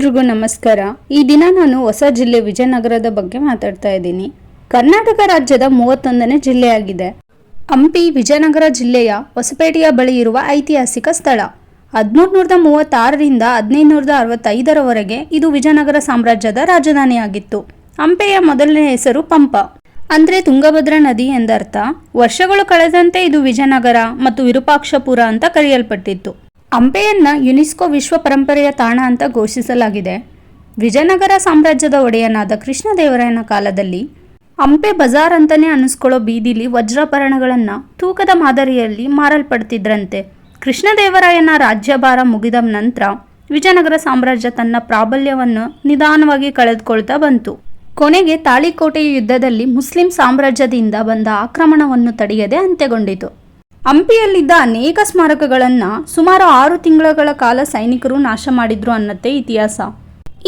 ಎಲ್ರಿಗೂ ನಮಸ್ಕಾರ. ಈ ದಿನ ನಾನು ಹೊಸ ಜಿಲ್ಲೆ ವಿಜಯನಗರದ ಬಗ್ಗೆ ಮಾತಾಡ್ತಾ ಇದ್ದೀನಿ. ಕರ್ನಾಟಕ ರಾಜ್ಯದ ಮೂವತ್ತೊಂದನೇ ಜಿಲ್ಲೆಯಾಗಿದೆ. ಹಂಪಿ ವಿಜಯನಗರ ಜಿಲ್ಲೆಯ ಹೊಸಪೇಟೆಯ ಬಳಿ ಇರುವ ಐತಿಹಾಸಿಕ ಸ್ಥಳ. ಹದಿಮೂರ್ನೂರದ ಮೂವತ್ತಾರರಿಂದ ಹದಿನೈದುನೂರದ ಅರವತ್ತೈದರವರೆಗೆ ಇದು ವಿಜಯನಗರ ಸಾಮ್ರಾಜ್ಯದ ರಾಜಧಾನಿಯಾಗಿತ್ತು. ಹಂಪೆಯ ಮೊದಲನೇ ಹೆಸರು ಪಂಪ. ಅಂದ್ರೆ ತುಂಗಭದ್ರಾ ನದಿ ಎಂದರ್ಥ. ವರ್ಷಗಳು ಕಳೆದಂತೆ ಇದು ವಿಜಯನಗರ ಮತ್ತು ವಿರೂಪಾಕ್ಷಪುರ ಅಂತ ಕರೆಯಲ್ಪಟ್ಟಿತ್ತು. ಹಂಪೆಯನ್ನ ಯುನೆಸ್ಕೋ ವಿಶ್ವ ಪರಂಪರೆಯ ತಾಣ ಅಂತ ಘೋಷಿಸಲಾಗಿದೆ. ವಿಜಯನಗರ ಸಾಮ್ರಾಜ್ಯದ ಒಡೆಯನಾದ ಕೃಷ್ಣದೇವರಾಯನ ಕಾಲದಲ್ಲಿ ಹಂಪೆ ಬಜಾರ್ ಅಂತಾನೆ ಅನಿಸ್ಕೊಳ್ಳೋ ಬೀದಿಲಿ ವಜ್ರಾಭರಣಗಳನ್ನು ತೂಕದ ಮಾದರಿಯಲ್ಲಿ ಮಾರಲ್ಪಡ್ತಿದ್ರಂತೆ. ಕೃಷ್ಣದೇವರಾಯನ ರಾಜ್ಯಭಾರ ಮುಗಿದ ನಂತರ ವಿಜಯನಗರ ಸಾಮ್ರಾಜ್ಯ ತನ್ನ ಪ್ರಾಬಲ್ಯವನ್ನು ನಿಧಾನವಾಗಿ ಕಳೆದುಕೊಳ್ತಾ ಬಂತು. ಕೊನೆಗೆ ತಾಳಿಕೋಟೆಯ ಯುದ್ಧದಲ್ಲಿ ಮುಸ್ಲಿಂ ಸಾಮ್ರಾಜ್ಯದಿಂದ ಬಂದ ಆಕ್ರಮಣವನ್ನು ತಡೆಯದೆ ಅಂತ್ಯಗೊಂಡಿತು. ಹಂಪಿಯಲ್ಲಿದ್ದ ಅನೇಕ ಸ್ಮಾರಕಗಳನ್ನು ಸುಮಾರು ಆರು ತಿಂಗಳ ಕಾಲ ಸೈನಿಕರು ನಾಶ ಮಾಡಿದ್ರು ಅನ್ನತ್ತೆ ಇತಿಹಾಸ.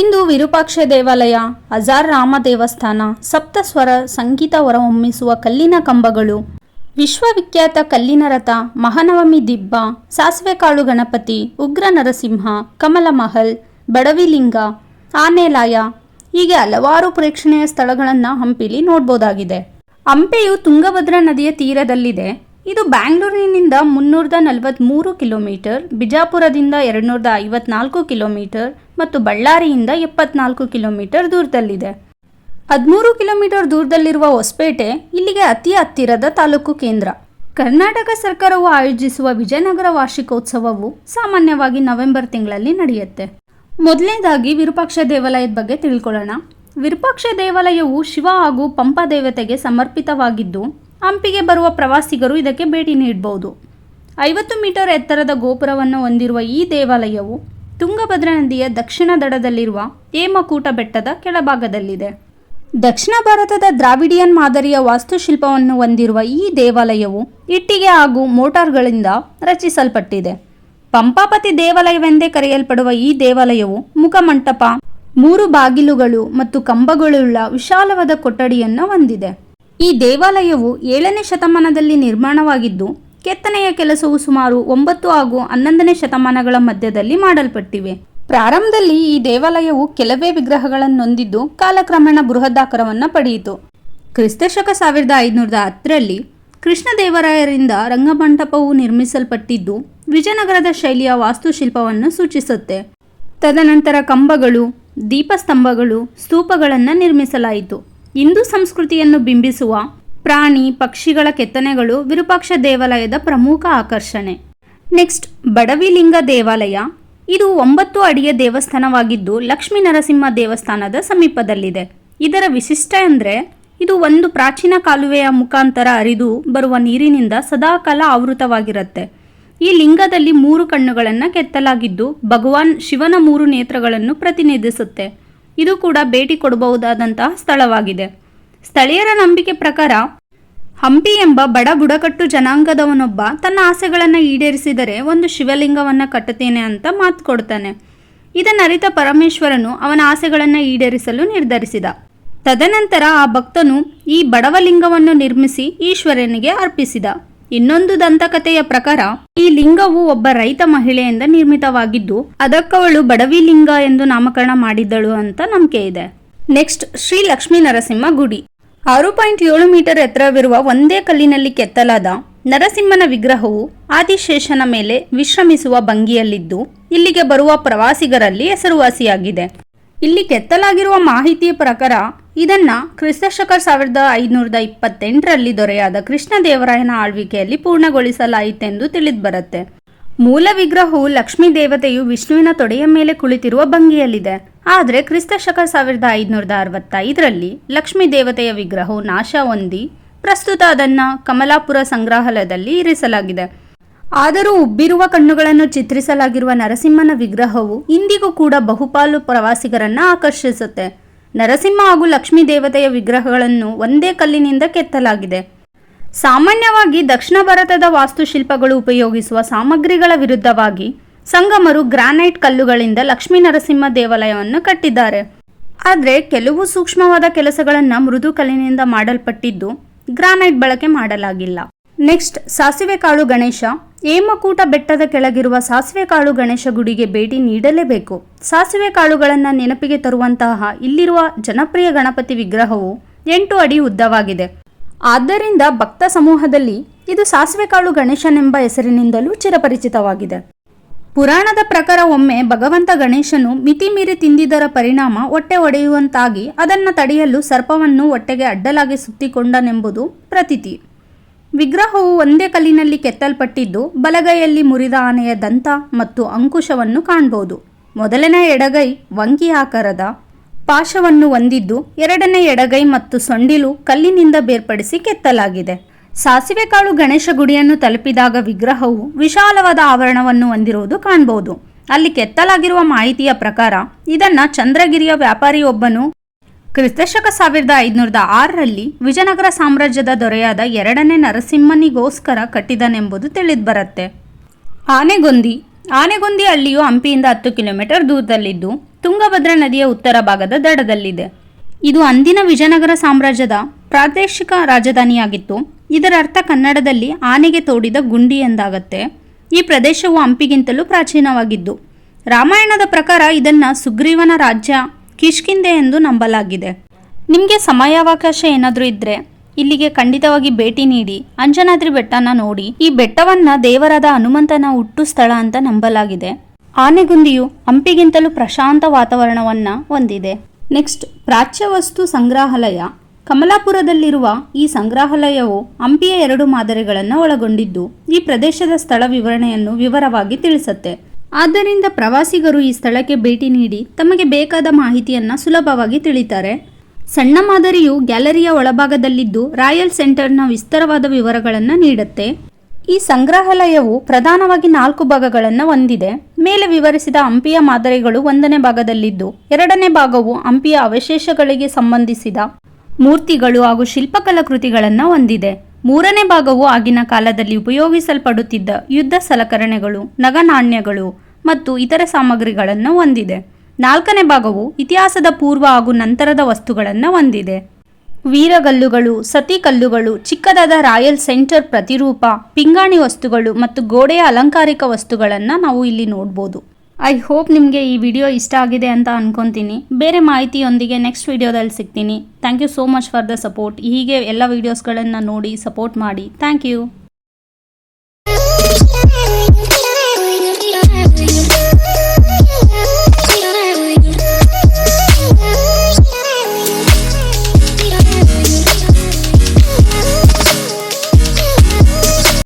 ಇಂದು ವಿರೂಪಾಕ್ಷ ದೇವಾಲಯ, ಹಜಾರ್ ರಾಮ ದೇವಸ್ಥಾನ ಸಪ್ತಸ್ವರ ಸಂಗೀತ ಹೊರಹೊಮ್ಮಿಸುವ ಕಲ್ಲಿನ ಕಂಬಗಳು, ವಿಶ್ವವಿಖ್ಯಾತ ಕಲ್ಲಿನ ರಥ, ಮಹಾನವಮಿ ದಿಬ್ಬ, ಸಾಸಿವೆ ಕಾಳು ಗಣಪತಿ, ಉಗ್ರ ನರಸಿಂಹ, ಕಮಲ ಮಹಲ್ ಬಡವಿಲಿಂಗ ಆನೆಲಾಯ ಹೀಗೆ ಹಲವಾರು ಪ್ರೇಕ್ಷಣೀಯ ಸ್ಥಳಗಳನ್ನು ಹಂಪಿಲಿ ನೋಡ್ಬೋದಾಗಿದೆ. ಹಂಪೆಯು ತುಂಗಭದ್ರಾ ನದಿಯ ತೀರದಲ್ಲಿದೆ. ಇದು ಬ್ಯಾಂಗ್ಳೂರಿನಿಂದ ಮುನ್ನೂರದ ನಲವತ್ತ್ಮೂರು ಕಿಲೋಮೀಟರ್, ಬಿಜಾಪುರದಿಂದ ಎರಡುನೂರದ ಐವತ್ನಾಲ್ಕು ಕಿಲೋಮೀಟರ್ ಮತ್ತು ಬಳ್ಳಾರಿಯಿಂದ ಎಪ್ಪತ್ನಾಲ್ಕು ಕಿಲೋಮೀಟರ್ ದೂರದಲ್ಲಿದೆ. ಹದಿಮೂರು ಕಿಲೋಮೀಟರ್ ದೂರದಲ್ಲಿರುವ ಹೊಸಪೇಟೆ ಇಲ್ಲಿಗೆ ಅತಿ ಹತ್ತಿರದ ತಾಲೂಕು ಕೇಂದ್ರ. ಕರ್ನಾಟಕ ಸರ್ಕಾರವು ಆಯೋಜಿಸುವ ವಿಜಯನಗರ ವಾರ್ಷಿಕೋತ್ಸವವು ಸಾಮಾನ್ಯವಾಗಿ ನವೆಂಬರ್ ತಿಂಗಳಲ್ಲಿ ನಡೆಯುತ್ತೆ. ಮೊದಲನೇದಾಗಿ ವಿರೂಪಾಕ್ಷ ದೇವಾಲಯದ ಬಗ್ಗೆ ತಿಳ್ಕೊಳ್ಳೋಣ. ವಿರೂಪಾಕ್ಷ ದೇವಾಲಯವು ಶಿವ ಹಾಗೂ ಪಂಪ ದೇವತೆಗೆ ಸಮರ್ಪಿತವಾಗಿದ್ದು ಹಂಪಿಗೆ ಬರುವ ಪ್ರವಾಸಿಗರು ಇದಕ್ಕೆ ಭೇಟಿ ನೀಡಬಹುದು ಐವತ್ತು ಮೀಟರ್ ಎತ್ತರದ ಗೋಪುರವನ್ನು ಹೊಂದಿರುವ ಈ ದೇವಾಲಯವು ತುಂಗಭದ್ರಾ ನದಿಯ ದಕ್ಷಿಣ ದಡದಲ್ಲಿರುವ ಹೇಮಕೂಟ ಬೆಟ್ಟದ ಕೆಳಭಾಗದಲ್ಲಿದೆ. ದಕ್ಷಿಣ ಭಾರತದ ದ್ರಾವಿಡಿಯನ್ ಮಾದರಿಯ ವಾಸ್ತುಶಿಲ್ಪವನ್ನು ಹೊಂದಿರುವ ಈ ದೇವಾಲಯವು ಇಟ್ಟಿಗೆ ಹಾಗೂ ಮೋಟಾರ್ಗಳಿಂದ ರಚಿಸಲ್ಪಟ್ಟಿದೆ. ಪಂಪಾಪತಿ ದೇವಾಲಯವೆಂದೇ ಕರೆಯಲ್ಪಡುವ ಈ ದೇವಾಲಯವು ಮುಖಮಂಟಪ, ಮೂರು ಬಾಗಿಲುಗಳು ಮತ್ತು ಕಂಬಗಳುಳ್ಳ ವಿಶಾಲವಾದ ಕೊಠಡಿಯನ್ನು ಹೊಂದಿದೆ. ಈ ದೇವಾಲಯವು ಏಳನೇ ಶತಮಾನದಲ್ಲಿ ನಿರ್ಮಾಣವಾಗಿದ್ದು, ಕೆತ್ತನೆಯ ಕೆಲಸವು ಸುಮಾರು ಒಂಬತ್ತು ಹಾಗೂ ಹನ್ನೊಂದನೇ ಶತಮಾನಗಳ ಮಧ್ಯದಲ್ಲಿ ಮಾಡಲ್ಪಟ್ಟಿವೆ. ಪ್ರಾರಂಭದಲ್ಲಿ ಈ ದೇವಾಲಯವು ಕೆಲವೇ ವಿಗ್ರಹಗಳನ್ನು ಹೊಂದಿದ್ದು, ಕಾಲಕ್ರಮೇಣ ಬೃಹದಾಕಾರವನ್ನು ಪಡೆಯಿತು. ಕ್ರಿಸ್ತಶಕ ಸಾವಿರದ ಐದುನೂರದ ಹತ್ತರಲ್ಲಿ ಕೃಷ್ಣದೇವರಾಯರಿಂದ ರಂಗಮಂಟಪವು ನಿರ್ಮಿಸಲ್ಪಟ್ಟಿದ್ದು, ವಿಜಯನಗರದ ಶೈಲಿಯ ವಾಸ್ತುಶಿಲ್ಪವನ್ನು ಸೂಚಿಸುತ್ತೆ. ತದನಂತರ ಕಂಬಗಳು, ದೀಪಸ್ತಂಭಗಳು, ಸ್ತೂಪಗಳನ್ನು ನಿರ್ಮಿಸಲಾಯಿತು. ಹಿಂದೂ ಸಂಸ್ಕೃತಿಯನ್ನು ಬಿಂಬಿಸುವ ಪ್ರಾಣಿ, ಪಕ್ಷಿಗಳ ಕೆತ್ತನೆಗಳು ವಿರೂಪಾಕ್ಷ ದೇವಾಲಯದ ಪ್ರಮುಖ ಆಕರ್ಷಣೆ. ನೆಕ್ಸ್ಟ್, ಬಡವಿಲಿಂಗ ದೇವಾಲಯ. ಇದು ಒಂಬತ್ತು ಅಡಿಯ ದೇವಸ್ಥಾನವಾಗಿದ್ದು ಲಕ್ಷ್ಮೀ ನರಸಿಂಹ ದೇವಸ್ಥಾನದ ಸಮೀಪದಲ್ಲಿದೆ. ಇದರ ವಿಶಿಷ್ಟ ಅಂದರೆ ಇದು ಒಂದು ಪ್ರಾಚೀನ ಕಾಲುವೆಯ ಮುಖಾಂತರ ಹರಿದು ಬರುವ ನೀರಿನಿಂದ ಸದಾಕಾಲ ಆವೃತವಾಗಿರುತ್ತೆ. ಈ ಲಿಂಗದಲ್ಲಿ ಮೂರು ಕಣ್ಣುಗಳನ್ನು ಕೆತ್ತಲಾಗಿದ್ದು ಭಗವಾನ್ ಶಿವನ ಮೂರು ನೇತ್ರಗಳನ್ನು ಪ್ರತಿನಿಧಿಸುತ್ತೆ. ಇದು ಕೂಡ ಭೇಟಿ ಕೊಡಬಹುದಾದಂತಹ ಸ್ಥಳವಾಗಿದೆ. ಸ್ಥಳೀಯರ ನಂಬಿಕೆ ಪ್ರಕಾರ, ಹಂಪಿ ಎಂಬ ಬಡ ಬುಡಕಟ್ಟು ಜನಾಂಗದವನೊಬ್ಬ ತನ್ನ ಆಸೆಗಳನ್ನು ಈಡೇರಿಸಿದರೆ ಒಂದು ಶಿವಲಿಂಗವನ್ನು ಕಟ್ಟುತ್ತೇನೆ ಅಂತ ಮಾತು ಕೊಡ್ತಾನೆ. ಇದನ್ನರಿತ ಪರಮೇಶ್ವರನು ಅವನ ಆಸೆಗಳನ್ನು ಈಡೇರಿಸಲು ನಿರ್ಧರಿಸಿದ. ತದನಂತರ ಆ ಭಕ್ತನು ಈ ಬಡವಲಿಂಗವನ್ನು ನಿರ್ಮಿಸಿ ಈಶ್ವರನಿಗೆ ಅರ್ಪಿಸಿದ. ಇನ್ನೊಂದು ದಂತಕಥೆಯ ಪ್ರಕಾರ, ಈ ಲಿಂಗವು ಒಬ್ಬ ರೈತ ಮಹಿಳೆಯಿಂದ ನಿರ್ಮಿತವಾಗಿದ್ದು, ಅದಕ್ಕವಳು ಬಡವಿ ಲಿಂಗ ಎಂದು ನಾಮಕರಣ ಮಾಡಿದ್ದಳು ಅಂತ ನಂಬಿಕೆ ಇದೆ. ನೆಕ್ಸ್ಟ್, ಶ್ರೀ ಲಕ್ಷ್ಮೀ ನರಸಿಂಹ ಗುಡಿ. ಆರು ಪಾಯಿಂಟ್ ಏಳು ಮೀಟರ್ ಎತ್ತರವಿರುವ ಒಂದೇ ಕಲ್ಲಿನಲ್ಲಿ ಕೆತ್ತಲಾದ ನರಸಿಂಹನ ವಿಗ್ರಹವು ಆದಿಶೇಷನ ಮೇಲೆ ವಿಶ್ರಮಿಸುವ ಭಂಗಿಯಲ್ಲಿದ್ದು, ಇಲ್ಲಿಗೆ ಬರುವ ಪ್ರವಾಸಿಗರಲ್ಲಿ ಹೆಸರುವಾಸಿಯಾಗಿದೆ. ಇಲ್ಲಿ ಕೆತ್ತಲಾಗಿರುವ ಮಾಹಿತಿಯ ಪ್ರಕಾರ ಇದನ್ನ ಕ್ರಿಸ್ತಶಕ ಸಾವಿರದ ಐನೂರದ ಇಪ್ಪತ್ತೆಂಟರಲ್ಲಿ ದೊರೆಯಾದ ಕೃಷ್ಣದೇವರಾಯನ ಆಳ್ವಿಕೆಯಲ್ಲಿ ಪೂರ್ಣಗೊಳಿಸಲಾಯಿತೆಂದು ತಿಳಿದುಬರುತ್ತೆ ಮೂಲ ವಿಗ್ರಹವು ಲಕ್ಷ್ಮೀ ದೇವತೆಯು ವಿಷ್ಣುವಿನ ತೊಡೆಯ ಮೇಲೆ ಕುಳಿತಿರುವ ಭಂಗಿಯಲ್ಲಿದೆ. ಆದರೆ ಕ್ರಿಸ್ತಶಕ ಸಾವಿರದ ಐದುನೂರದ ಅರವತ್ತೈದರಲ್ಲಿ ಲಕ್ಷ್ಮೀ ದೇವತೆಯ ವಿಗ್ರಹವು ನಾಶ ಹೊಂದಿ ಪ್ರಸ್ತುತ ಅದನ್ನು ಕಮಲಾಪುರ ಸಂಗ್ರಹಾಲಯದಲ್ಲಿ ಇರಿಸಲಾಗಿದೆ. ಆದರೂ ಉಬ್ಬಿರುವ ಕಣ್ಣುಗಳನ್ನು ಚಿತ್ರಿಸಲಾಗಿರುವ ನರಸಿಂಹನ ವಿಗ್ರಹವು ಇಂದಿಗೂ ಕೂಡ ಬಹುಪಾಲು ಪ್ರವಾಸಿಗರನ್ನ ಆಕರ್ಷಿಸುತ್ತೆ. ನರಸಿಂಹ ಹಾಗೂ ಲಕ್ಷ್ಮೀ ದೇವತೆಯ ವಿಗ್ರಹಗಳನ್ನು ಒಂದೇ ಕಲ್ಲಿನಿಂದ ಕೆತ್ತಲಾಗಿದೆ. ಸಾಮಾನ್ಯವಾಗಿ ದಕ್ಷಿಣ ಭಾರತದ ವಾಸ್ತುಶಿಲ್ಪಗಳು ಉಪಯೋಗಿಸುವ ಸಾಮಗ್ರಿಗಳ ವಿರುದ್ಧವಾಗಿ ಸಂಗಮರು ಗ್ರಾನೈಟ್ ಕಲ್ಲುಗಳಿಂದ ಲಕ್ಷ್ಮೀ ನರಸಿಂಹ ದೇವಾಲಯವನ್ನು ಕಟ್ಟಿದ್ದಾರೆ. ಆದರೆ ಕೆಲವು ಸೂಕ್ಷ್ಮವಾದ ಕೆಲಸಗಳನ್ನು ಮೃದು ಕಲ್ಲಿನಿಂದ ಮಾಡಲ್ಪಟ್ಟಿದ್ದು ಗ್ರಾನೈಟ್ ಬಳಕೆ ಮಾಡಲಾಗಿಲ್ಲ. ನೆಕ್ಸ್ಟ್ ಸಾಸಿವೆ ಕಾಳು ಗಣೇಶ ಹೇಮಕೂಟ ಬೆಟ್ಟದ ಕೆಳಗಿರುವ ಸಾಸಿವೆ ಕಾಳು ಗಣೇಶ ಗುಡಿಗೆ ಭೇಟಿ ನೀಡಲೇಬೇಕು. ಸಾಸಿವೆ ಕಾಳುಗಳನ್ನು ನೆನಪಿಗೆ ತರುವಂತಹ ಇಲ್ಲಿರುವ ಜನಪ್ರಿಯ ಗಣಪತಿ ವಿಗ್ರಹವು ಎಂಟು ಅಡಿ ಉದ್ದವಾಗಿದೆ. ಆದ್ದರಿಂದ ಭಕ್ತ ಸಮೂಹದಲ್ಲಿ ಇದು ಸಾಸಿವೆ ಕಾಳು ಗಣೇಶನೆಂಬ ಹೆಸರಿನಿಂದಲೂ ಚಿರಪರಿಚಿತವಾಗಿದೆ. ಪುರಾಣದ ಪ್ರಕಾರ ಒಮ್ಮೆ ಭಗವಂತ ಗಣೇಶನು ಮಿತಿ ಮೀರಿ ತಿಂದಿದ್ದರ ಪರಿಣಾಮ ಹೊಟ್ಟೆ ಒಡೆಯುವಂತಾಗಿ ಅದನ್ನು ತಡೆಯಲು ಸರ್ಪವನ್ನು ಹೊಟ್ಟೆಗೆ ಅಡ್ಡಲಾಗಿ ಸುತ್ತಿಕೊಂಡನೆಂಬುದು ಪ್ರತೀತಿ. ವಿಗ್ರಹವು ಒಂದೇ ಕಲ್ಲಿನಲ್ಲಿ ಕೆತ್ತಲ್ಪಟ್ಟಿದ್ದು ಬಲಗೈಯಲ್ಲಿ ಮುರಿದ ಆನೆಯ ದಂತ ಮತ್ತು ಅಂಕುಶವನ್ನು ಕಾಣಬಹುದು ಮೊದಲನೇ ಎಡಗೈ ವಂಕಿ ಆಕಾರದ ಪಾಶವನ್ನು ಹೊಂದಿದ್ದು ಎರಡನೇ ಎಡಗೈ ಮತ್ತು ಸೊಂಡಿಲು ಕಲ್ಲಿನಿಂದ ಬೇರ್ಪಡಿಸಿ ಕೆತ್ತಲಾಗಿದೆ. ಸಾಸಿವೆ ಕಾಳು ಗಣೇಶ ಗುಡಿಯನ್ನು ತಲುಪಿದಾಗ ವಿಗ್ರಹವು ವಿಶಾಲವಾದ ಆವರಣವನ್ನು ಹೊಂದಿರುವುದು ಕಾಣಬಹುದು ಅಲ್ಲಿ ಕೆತ್ತಲಾಗಿರುವ ಮಾಹಿತಿಯ ಪ್ರಕಾರ ಇದನ್ನ ಚಂದ್ರಗಿರಿಯ ವ್ಯಾಪಾರಿಯೊಬ್ಬನು ಕ್ರಿಸ್ತಶಕ ಸಾವಿರದ ಐದುನೂರ ಆರರಲ್ಲಿ ವಿಜಯನಗರ ಸಾಮ್ರಾಜ್ಯದ ದೊರೆಯಾದ ಎರಡನೇ ನರಸಿಂಹನಿಗೋಸ್ಕರ ಕಟ್ಟಿದನೆಂಬುದು ತಿಳಿದುಬರುತ್ತೆ. ಆನೆಗೊಂದಿ. ಆನೆಗೊಂದಿ ಹಳ್ಳಿಯು ಹಂಪಿಯಿಂದ ಹತ್ತು ಕಿಲೋಮೀಟರ್ ದೂರದಲ್ಲಿದ್ದು ತುಂಗಭದ್ರಾ ನದಿಯ ಉತ್ತರ ಭಾಗದ ದಡದಲ್ಲಿದೆ. ಇದು ಅಂದಿನ ವಿಜಯನಗರ ಸಾಮ್ರಾಜ್ಯದ ಪ್ರಾದೇಶಿಕ ರಾಜಧಾನಿಯಾಗಿತ್ತು. ಇದರ ಅರ್ಥ ಕನ್ನಡದಲ್ಲಿ ಆನೆಗೆ ತೋಡಿದ ಗುಂಡಿ ಎಂದಾಗತ್ತೆ. ಈ ಪ್ರದೇಶವು ಹಂಪಿಗಿಂತಲೂ ಪ್ರಾಚೀನವಾಗಿದ್ದು. ರಾಮಾಯಣದ ಪ್ರಕಾರ ಇದನ್ನು ಸುಗ್ರೀವನ ರಾಜ್ಯ ಕಿಷ್ಕಿಂದೆ ಎಂದು ನಂಬಲಾಗಿದೆ. ನಿಮಗೆ ಸಮಯಾವಕಾಶ ಏನಾದರೂ ಇದ್ದರೆ ಇಲ್ಲಿಗೆ ಖಂಡಿತವಾಗಿ ಭೇಟಿ ನೀಡಿ. ಅಂಜನಾದ್ರಿ ಬೆಟ್ಟನ ನೋಡಿ. ಈ ಬೆಟ್ಟವನ್ನ ದೇವರಾದ ಹನುಮಂತನ ಹುಟ್ಟು ಸ್ಥಳ ಅಂತ ನಂಬಲಾಗಿದೆ. ಆನೆಗುಂದಿಯು ಹಂಪಿಗಿಂತಲೂ ಪ್ರಶಾಂತ ವಾತಾವರಣವನ್ನ ಹೊಂದಿದೆ. ನೆಕ್ಸ್ಟ್, ಪ್ರಾಚ್ಯ ವಸ್ತು ಸಂಗ್ರಹಾಲಯ. ಕಮಲಾಪುರದಲ್ಲಿರುವ ಈ ಸಂಗ್ರಹಾಲಯವು ಹಂಪಿಯ ಎರಡು ಮಾದರಿಗಳನ್ನು ಒಳಗೊಂಡಿದ್ದು, ಈ ಪ್ರದೇಶದ ಸ್ಥಳ ವಿವರಣೆಯನ್ನು ವಿವರವಾಗಿ ತಿಳಿಸುತ್ತೆ. ಆದ್ದರಿಂದ ಪ್ರವಾಸಿಗರು ಈ ಸ್ಥಳಕ್ಕೆ ಭೇಟಿ ನೀಡಿ ತಮಗೆ ಬೇಕಾದ ಮಾಹಿತಿಯನ್ನು ಸುಲಭವಾಗಿ ತಿಳಿತಾರೆ. ಸಣ್ಣ ಮಾದರಿಯು ಗ್ಯಾಲರಿಯ ಒಳಭಾಗದಲ್ಲಿದ್ದು ರಾಯಲ್ ಸೆಂಟರ್ನ ವಿಸ್ತಾರವಾದ ವಿವರಗಳನ್ನು ನೀಡುತ್ತೆ. ಈ ಸಂಗ್ರಹಾಲಯವು ಪ್ರಧಾನವಾಗಿ ನಾಲ್ಕು ಭಾಗಗಳನ್ನು ಹೊಂದಿದೆ. ಮೇಲೆ ವಿವರಿಸಿದ ಹಂಪಿಯ ಮಾದರಿಗಳು ಒಂದನೇ ಭಾಗದಲ್ಲಿದ್ದು, ಎರಡನೇ ಭಾಗವು ಹಂಪಿಯ ಅವಶೇಷಗಳಿಗೆ ಸಂಬಂಧಿಸಿದ ಮೂರ್ತಿಗಳು ಹಾಗೂ ಶಿಲ್ಪಕಲಾ ಕೃತಿಗಳನ್ನು ಹೊಂದಿದೆ. ಮೂರನೇ ಭಾಗವು ಆಗಿನ ಕಾಲದಲ್ಲಿ ಉಪಯೋಗಿಸಲ್ಪಡುತ್ತಿದ್ದ ಯುದ್ಧ ಸಲಕರಣೆಗಳು, ನಗನಾಣ್ಯಗಳು ಮತ್ತು ಇತರ ಸಾಮಗ್ರಿಗಳನ್ನು ಹೊಂದಿದೆ. ನಾಲ್ಕನೇ ಭಾಗವು ಇತಿಹಾಸದ ಪೂರ್ವ ಹಾಗೂ ನಂತರದ ವಸ್ತುಗಳನ್ನು ಹೊಂದಿದೆ. ವೀರಗಲ್ಲುಗಳು, ಸತಿಕಲ್ಲುಗಳು, ಚಿಕ್ಕದಾದ ರಾಯಲ್ ಸೆಂಟರ್ ಪ್ರತಿರೂಪ, ಪಿಂಗಾಣಿ ವಸ್ತುಗಳು ಮತ್ತು ಗೋಡೆಯ ಅಲಂಕಾರಿಕ ವಸ್ತುಗಳನ್ನು ನಾವು ಇಲ್ಲಿ ನೋಡ್ಬೋದು. ಐ ಹೋಪ್ ನಿಮಗೆ ಈ ವಿಡಿಯೋ ಇಷ್ಟ ಆಗಿದೆ ಅಂತ ಅನ್ಕೊತೀನಿ. ಬೇರೆ ಮಾಹಿತಿಯೊಂದಿಗೆ ನೆಕ್ಸ್ಟ್ ವಿಡಿಯೋದಲ್ಲಿ ಸಿಗ್ತೀನಿ. Thank you so much for the support ಹೀಗೆ ಎಲ್ಲ ವೀಡಿಯೋಸ್ಗಳನ್ನು ನೋಡಿ ಸಪೋರ್ಟ್ ಮಾಡಿ. Thank you